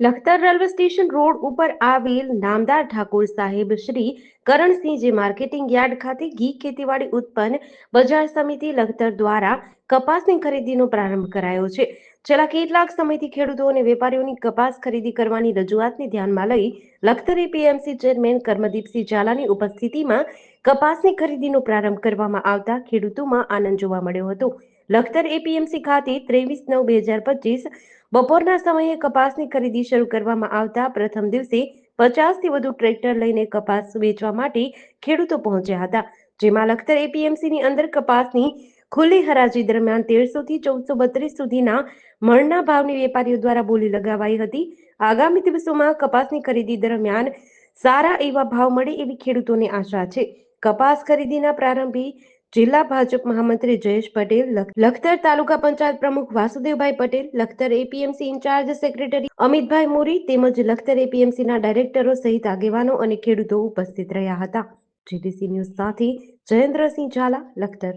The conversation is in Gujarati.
લખતર રેલવે સ્ટેશન રોડ ઉપર આવેલ નામદાર ઠાકોર સાહેબ શ્રી કરણસિંહજી માર્કેટિંગ યાર્ડ ખાતે ઘી ખેતીવાડી ઉત્પન્ન બજાર સમિતિ લખતર દ્વારા કપાસની ખરીદીનો પ્રારંભ કરાયો છે. છેલ્લા કેટલાક સમયથી ખેડૂતો અને વેપારીઓની કપાસ ખરીદી કરવાની રજૂઆતને ધ્યાનમાં લઈ લખતર એપીએમસી ચેરમેન કર્મદીપસિંહ ઝાલાની ઉપસ્થિતિમાં કપાસની ખરીદીનો પ્રારંભ કરવામાં આવતા ખેડૂતોમાં આનંદ જોવા મળ્યો હતો. લખતર એપીએમસી ખાતે ત્રેવીસ નવ બે હજાર પચીસ બપોરના સમયે કપાસની ખરીદી શરૂ કરવામાં આવતા પ્રથમ દિવસે પચાસથી વધુ ટ્રેક્ટર લઈને કપાસ વેચવા માટે ખેડૂતો પહોંચ્યા હતા. જેમાં લખતર એપીએમસીની અંદર કપાસની ખુલ્લી હરાજી દરમિયાન તેરસો થી ચૌદસો બત્રીસ સુધીના મણના ભાવની વેપારીઓ દ્વારા બોલી લગાવાઈ હતી. આગામી દિવસોમાં કપાસની ખરીદી દરમિયાન સારા એવા ભાવ મળે એવી ખેડૂતોને આશા છે. કપાસ ખરીદીના પ્રારંભી જિલ્લા ભાજપ મહામંત્રી જયેશ પટેલ લખતર તાલુકા પંચાયત પ્રમુખ Vasudevbhai Patel, Lakhtar APMC in-charge secretary Amitbhai Mori તેમજ લખતર એપીએમસીના ડાયરેક્ટરો સહિત આગેવાનો અને ખેડૂતો ઉપસ્થિત રહ્યા હતા. જીડીસી ન્યૂઝ સાથે જયેન્દ્રસિંહ ઝાલા, લખતર